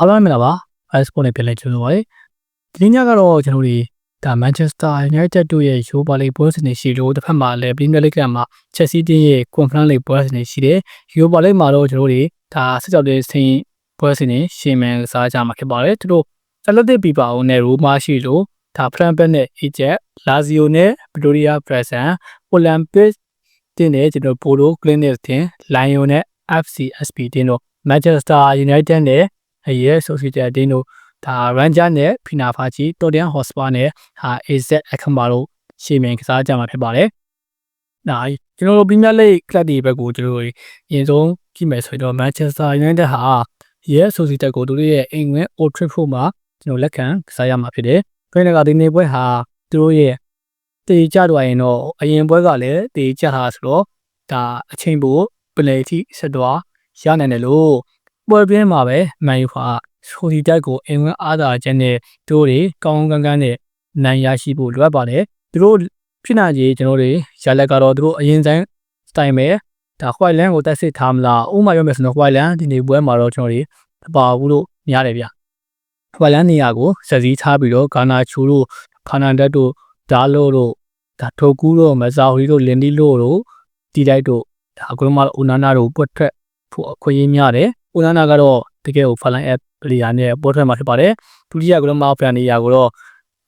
အားလုံးမင်္ဂလာပါ ice sport နဲ့ပြန်လည်ကြိုဆိုပါရစေဒီနေ့ညကတော့ကျွန်တော်တို့ဒါ Manchester United တို့ရဲ့ Europa League ပွဲစဉ်တွေရှိလို့တစ်ဖက်မှာလည်း Premier League ကမှာ Chelsea တင်းရဲ့ Conference League ပွဲစဉ်တွေရှိတယ် Europa League မှာတော့ကျွန်တော်တို့ဒါစစ်ကြောတဲ့ဆင်းပွဲစဉ်တွေရှင်းမှန်စားကြမှာဖြစ်ပါတယ်သူတို့ Athletic Bilbao နဲ့ Roma ရှိလို့ဒါ Frankfurt နဲ့ Ajax Lazio နဲ့ Victoria Pleasant Olympic တင်းနဲ့ကျွန်တော် Polo Clinic တင်း Lyon နဲ့ FCSP တင်းတို့ Manchester United နဲ့ ရဲဆိုစီတဲ့အတင်းတို့ဒါရန်ဂျာနဲ့ဖီနာဖာချီတိုတန်ဟော့စပါနဲ့ဟာ AZ အခမတို့ရှေ့မြင်ကစားကြမှာဖြစ်ပါတယ်။ဒါကျွန်တော်တို့ပရီးမီးယားလိဂ်ကလပ်တွေဘက်ကိုကျွန်တော်တို့အရင်ဆုံးကြည့်မယ်ဆိုတော့ Manchester United ဟာရဲဆိုစီတက်ကိုတို့ရဲ့အင်္ဂလန် Old Trafford မှာကျွန်တော်လက်ခံကစားရမှာဖြစ်တယ်။ခရစ်နကဒီနေပွဲဟာသူတို့ရဲ့တေကြတော့ရင်တော့အရင်ပွဲကလည်းတေကြတာဆိုတော့ဒါအချိန်ပိုပလေတီဆက်တော့ရနိုင်တယ်လို့ ပွဲပြင်းမှာပဲမန်ယူဟာဆိုဒီတက်ကိုအင်ဝင်အားသာချက်နဲ့တို့တွေကောင်းကောင်းကန်းနဲ့နိုင်ရရှိဖို့လိုအပ်ပါတယ်သူတို့ဖြစ်နိုင်ကြီးကျွန်တော်တွေရလက်ကတော့သူတို့အရင်ဆိုင်စတိုင်ပဲဒါခွိုင်လန်ကိုတက်စစ်ထားမလားဥမာပြောမယ်ဆိုတော့ခွိုင်လန်ဒီနေ့ပွဲမှာတော့ကျွန်တော်တွေမပါဘူးလို့များတယ်ဗျခွိုင်လန်နေရာကိုစက်စည်းထားပြီးတော့ဂါနာချူတို့ခါနန်ဒတ်တို့ဒါလိုတို့ဒါထိုကူးတို့မဇာဟီတို့လင်ဒီလိုတို့တီတိုက်တို့ဒါအကွန်မာအိုနာနာတို့ပွတ်ထက်ဖို့အခွင့်အရေးများတယ် အိုနာနာကတော့တကယ်ကိုဖလိုင်းအက်ပလီယာနဲ့ပေါ်ထွက်မှာဖြစ်ပါတယ်ဒုတိယကလုံးမောက်ဖန်နေရာကိုတော့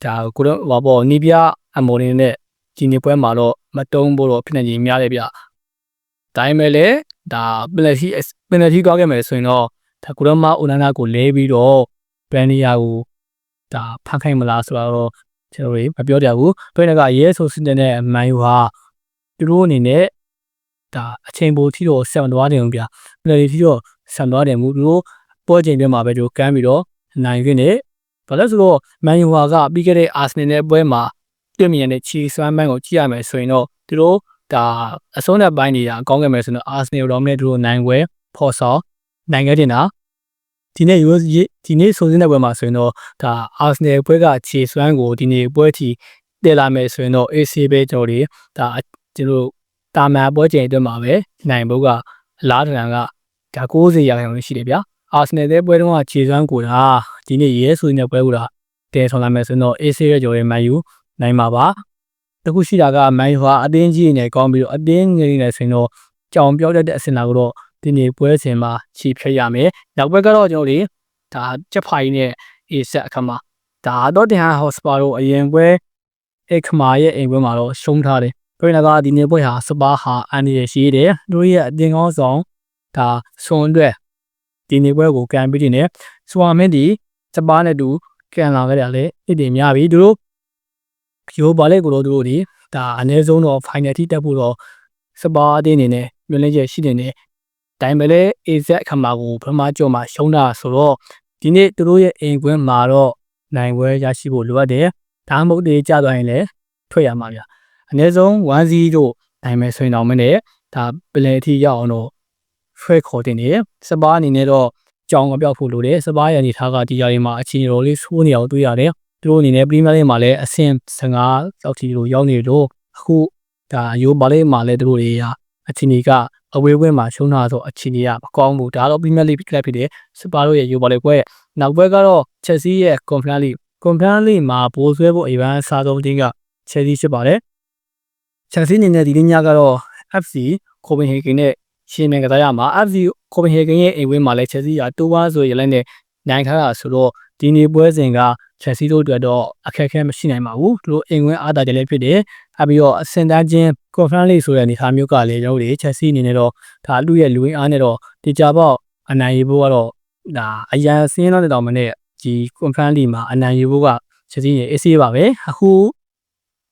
ဒါကိုတော့ဟောပေါ့နီးပြအမော်နေနဲ့ဒီနေ့ပွဲမှာတော့မတုံးဖို့တော့ဖြစ်နေကြီးများတယ်ဗျဒါပေမဲ့လည်းဒါပလက်တီပလက်တီကောက်ခဲ့မယ်ဆိုရင်တော့ဒါကိုတော့မအိုနာနာကိုလဲပြီးတော့ဘန်နီယာကိုဒါဖန်ခိုင်းမလားဆိုတော့ကျွန်တော်တို့မပြောကြဘူးတွင်းကရဲဆိုစင်တဲ့မန်ယူဟာသူတို့အနေနဲ့ဒါအချိန်ပိုထိတော့ဆက်မသွားတယ်ဗျပလက်တီထိတော့ ဆက်သွားတယ်မူသူတို့ပွဲချိန်ပြမှာပဲတို့ကမ်းပြီးတော့နိုင်ခွင့်နဲ့ဘာလို့ဆိုတော့မန်ယူဟာကပြီးခဲ့တဲ့အာဆနယ်နဲ့ပွဲမှာတွေ့မြင်တဲ့ချီဆွမ်းပန်းကိုကြည့်ရမယ်ဆိုရင်တော့သူတို့ဒါအဆုံးတဲ့ပိုင်းတွေကကောင်းခဲ့မယ်ဆိုတော့အာဆနယ်ရောနဲ့သူတို့နိုင်ပွဲဖော်ဆောင်နိုင်ခဲ့တင်တာဒီနေ့ရိုးဒီနေ့ဆိုစင်းတဲ့ပွဲမှာဆိုရင်တော့ဒါအာဆနယ်ပွဲကခြေစွမ်းကိုဒီနေ့ပွဲထီတည်လာမယ်ဆိုရင်တော့ AC ပဲကျွန်တော်တွေဒါကျွန်တော်တာမန်ပွဲချိန်အတွက်မှာပဲနိုင်ဖို့ကအလားတန်က ဒါ90ရာခိုင်နှုန်းရှိတယ်ဗျာအာဆနယ်တဲ့ပွဲတုန်းကခြေစွမ်းကိုတာဒီနေ့ရဲဆိုနေတဲ့ပွဲကိုတာတဲဆောင်လာမယ်ဆိုတော့ AC ရဲ့ကြော်ရဲမန်ယူနိုင်မှာပါတခုရှိတာကမန်ယူဟာအတင်းကြီးနေကောင်းပြီးတော့အတင်းငယ်နေဆိုရင်တော့ကြောင်ပြောတတ်တဲ့အစင်လာကိုတော့ဒီနေ့ပွဲစဉ်မှာခြေဖြတ်ရမယ်နောက်ပွဲကတော့ကျွန်တော်တို့ဒါချက်ဖိုင်နဲ့ A ဆက်အခါမှာဒါတော့တင်ဟာဟော့စပါတို့အရင်ပွဲအခမာရဲ့အိမ်ပွဲမှာတော့ရှုံးထားတယ်ပြည်နကဒီနေ့ပွဲဟာစပါဟာအန်ဒီရရှိတယ်တို့ရဲ့အတင်ကောင်းဆောင် ဒါဆွန်အတွက်ဒီနေ့ပွဲကိုကန်ပြီးနေဆွာမင်းဒီစပါနဲ့တူကန်လာခဲ့တယ်လေအစ်တင်များပြီသူတို့ရိုးပါလေကိုတို့တို့ဒီဒါအနည်းဆုံးတော့ final ထိတက်ဖို့တော့စပါအတင်းနေနဲ့မျောလင့်ချက်ရှိနေတယ်တိုင်ပဲလေ AZ အခါမှာကိုပထမကြောမှာရှုံးတာဆိုတော့ဒီနေ့သူတို့ရဲ့အိမ်ကွင်းမှာတော့နိုင်ပွဲရရှိဖို့လိုအပ်တယ်ဒါမှမဟုတ်တေးကြသွားရင်လည်းထွက်ရမှာဗျအနည်းဆုံး1-0တို့နိုင်မယ်ဆိုရင်တော့မင်းနဲ့ဒါပလဲအထိရောက်အောင်တော့ ဆွဲခေါ်တင်နေစပါးအနေနဲ့တော့ကြောင်ကပြောက်ဖို့လိုတယ်စပါးရအနေထားကဒီຢာတွေမှာအခြေတော်လေးဆိုးနေအောင်တွေ့ရတယ်သူတို့အနေနဲ့ပရီးမီးယားလိမှာလည်းအဆင့်15ရောက်တီလို့ရောက်နေလို့အခုဒါရိုးဘာလေးမှာလည်းသူတို့တွေကအခြေအနေကအဝေးဝင်းမှာရှုံးတာဆိုအခြေအနေကမကောင်းဘူးဒါတော့ပရီးမီးယားလိကလပ်ဖြစ်တဲ့စပါးတို့ရဲ့ရိုးဘာလေးပွဲနောက်ပွဲကတော့ချက်စီရဲ့ Conference League Conference League မှာဘိုးဆွဲဖို့အရင်အစားဆုံးတင်းကချက်စီဖြစ်ပါတယ်ချက်စီအနေနဲ့ဒီနေ့ညကတော့ FC ကိုပင်ဟေဂင်နဲ့ ရှင်မြန်ကစားရမှာ FC ကိုပင်ဟေဂင်ရဲ့အိမ်ဝင်းမှာလည်းချက်စီကတိုးပါဆိုရလိုက်နဲ့နိုင်ထားတာဆိုတော့ဒီနေ့ပွဲစဉ်ကချက်စီတို့အတွက်တော့အခက်အခဲမရှိနိုင်ပါဘူးသူတို့အိမ်ဝင်းအားတာတယ်လည်းဖြစ်တယ်အပြီးတော့အစင်တန်းချင်း conference league ဆိုတဲ့အနေအထားမျိုးကလည်းကျွန်တော်တို့ချက်စီအနေနဲ့တော့ဒါလူရဲ့လူရင်းအားနဲ့တော့တေချာပေါက်အနိုင်ရဖို့ကတော့ဒါအရန်စင်းတော့တောင်မနဲ့ဒီ conference league မှာအနိုင်ရဖို့ကချက်စီရဲ့ AC ပါပဲအခု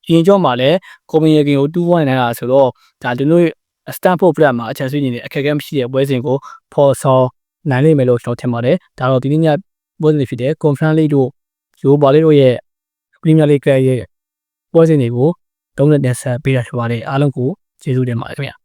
ရင်ကျော်မှာလည်းကိုမင်ယေကင်ကို2-1နိုင်တာဆိုတော့ဒါတို့ တို့ Stanford Bridge မှာအချက်ဆွေးနေနေအခက်အခဲမရှိတဲ့ပွဲစဉ်ကိုဖော်ဆောင်နိုင်လိမ့်မယ်လို့ကျွန်တော်ထင်ပါတယ်ဒါတော့ဒီနေ့ညပွဲစဉ်ဖြစ်တဲ့ Conference League တို့ဂျိုးဘာလေးတို့ရဲ့ Premier League ရဲ့ပွဲစဉ်တွေကိုတုံးနဲ့တက်ဆက်ပေးတာဖြစ်ပါတယ်အားလုံးကိုကျေးဇူးတင်ပါတယ်ခင်ဗျာ